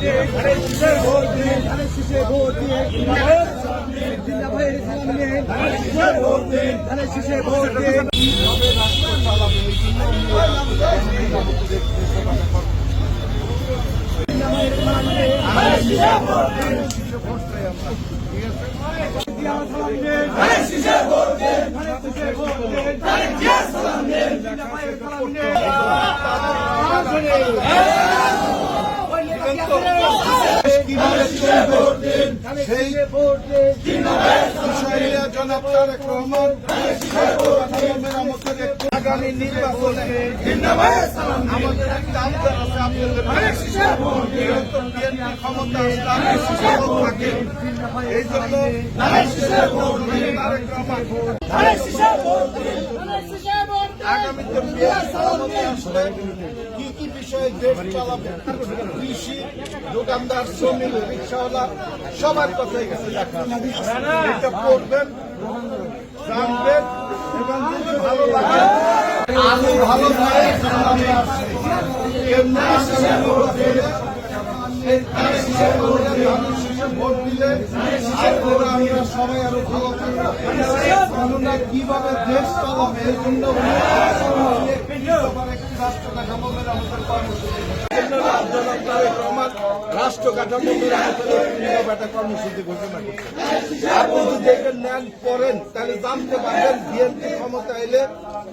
দিন শীষে ভোট দিন শীষে ভোট দিন কীভাবে সেই জনাব তারেক রহমান আগামী নির্বাচনে আমাদের একটা আবদার আছে আপনাদের ক্ষমতা থাকে এই জন্য তারেক রহমান আগামীতে বিএনপি ক্ষমতায় আসলে কি কি বিষয়ে দেশ চালাবে। কৃষি, দোকানদার, শ্রমিক, রিক্সাওয়ালা, সবার কথাই কাছে এটা পড়বেন জানবেন এবং যদি ভালো লাগে, আমি ভালো লাগে আমি আসছি। এমনি আসলে শীষে ভোট দিলে, আপনারা আমরা সবাই আরও ভালো কেননা কীভাবে দেশ চালাবে এই জন্য রাষ্ট্র কাঠামো মেরামতের কর্মসূচি। রাষ্ট্র কাঠামো একটা কর্মসূচি ঘোষণা করছে। আপনি নেন করেন তাহলে জানতে পারবেন বিএনপি ক্ষমতা এলে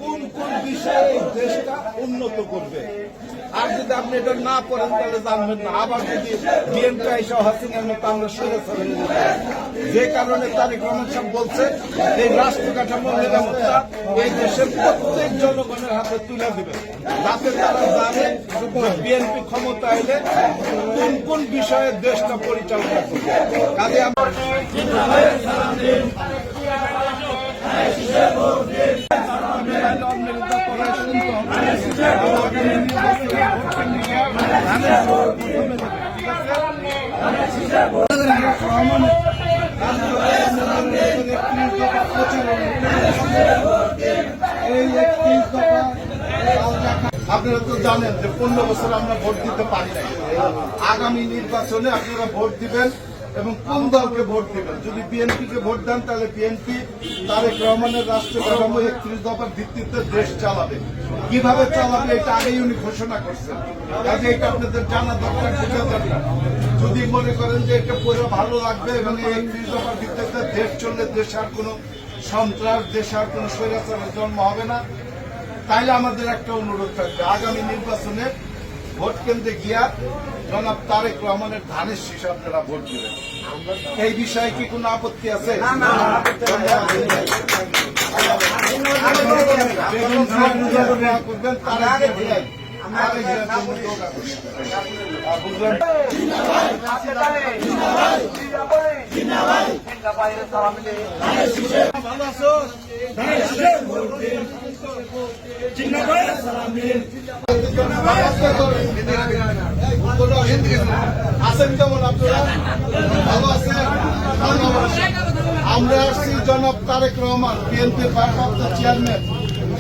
কোন কোন বিষয়ে দেশটা উন্নত করবে। আর যদি আপনি এটা না করেন, তাহলে জানবেন না। আবার যদি বিএনপি এসে হাসিনার মতো আমরা সরে চলে যে কারণে তারেক রহমান সাহেব বলছে, এই রাষ্ট্র কাঠামো মেরামতটা এই দেশের প্রত্যেক জনগণের হাতে তুলে দিবে। যাতে তারা জানে বিএনপি ক্ষমতা এলে কোন কোন বিষয়ে দেশটা পরিচালনা করবে। কাজে আমরা এই একত্রিশ দফা আপনারা তো জানেন যে পনেরো বছর আমরা ভোট দিতে পারি আগামী নির্বাচনে আপনারা ভোট দিবেন। এবং কোন দলকে ভোট দিবেন? যদি বিএনপি কে ভোট দেন, তাহলে বিএনপি, তারেক রহমানের রাষ্ট্র কাঠামো একত্রিশ দফার ভিত্তিতে দেশ চালাবে। কীভাবে চালাবে এটা আগেই উনি ঘোষণা করছেন। কাজে এটা আপনাদের জানা দরকার, বোঝা দরকার। যদি মনে করেন যে এটা পরে ভালো লাগবে এবং একত্রিশ দফার ভিত্তিতে দেশ চললে দেশ আর কোনো সন্ত্রাস, দেশ আর কোনো স্বৈরাচারের জন্ম হবে না, তাইলে আমাদের একটা অনুরোধ থাকবে। আগামী নির্বাচনে ভোট কেন্দ্রে গিয়া জনাব তারেক রহমানের ধানের শীষ আপনারা ভোট দিবেন এই বিষয়ে কি কোনো আপত্তি আছে করবেন তার জিয়া আছেন কেমন আপনারা আমরা আসছি জনাব তারেক রহমান, বিএনপি চেয়ারম্যান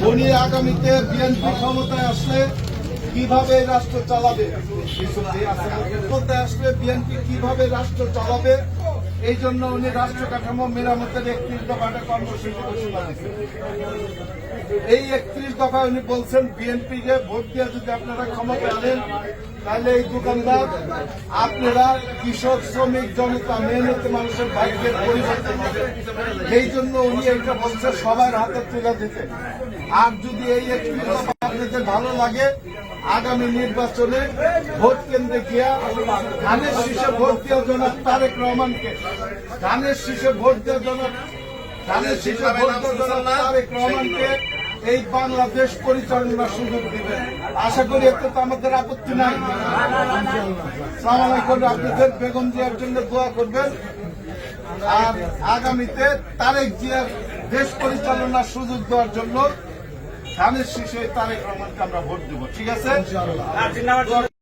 উনি আগামীতে বিএনপি ক্ষমতায় আসলে কীভাবে রাষ্ট্র চালাবে? আসলে বিএনপি কীভাবে রাষ্ট্র চালাবে? এই জন্য উনি রাষ্ট্র কাঠামো মেরামতের একত্রিশ দফাটা কর্মসূচি ঘোষণা এই একত্রিশ দফা উনি বলছেন বিএনপি কে ভোট দিয়ে যদি আপনারা ক্ষমতা আনেন, তাহলে এই দোকানদার আপনারা কৃষক, শ্রমিক, জনতা, মেহনতি মানুষের ভাগ্যের পরিবর্তন হবে। এই জন্য উনি এইটা বলছে সবার হাতে তুলে দিতে। আর যদি এই একত্রিশ দফা আপনাদের ভালো লাগে আগামী নির্বাচনে ভোট কেন্দ্রে গিয়া ধানের শীষে ভোট দেওয়ার জন্য তারেক রহমানকে, ধানের শীষে ভোট দেওয়ার জন্য, ধানের শীষে ভোট দেওয়ার জন্য এই বাংলাদেশ পরিচালনার সুযোগ দিবেন। আশা করি এতে তো আমাদের আপত্তি নাই। সালাম আলাইকুম আপনাদের বেগম জিয়ার জন্য দোয়া করবেন। আর আগামীতে তারেক জিয়ার দেশ পরিচালনার সুযোগ দেওয়ার জন্য ধানের শীষে তারেক রহমানকে আমরা ভোট দেবো ঠিক আছে?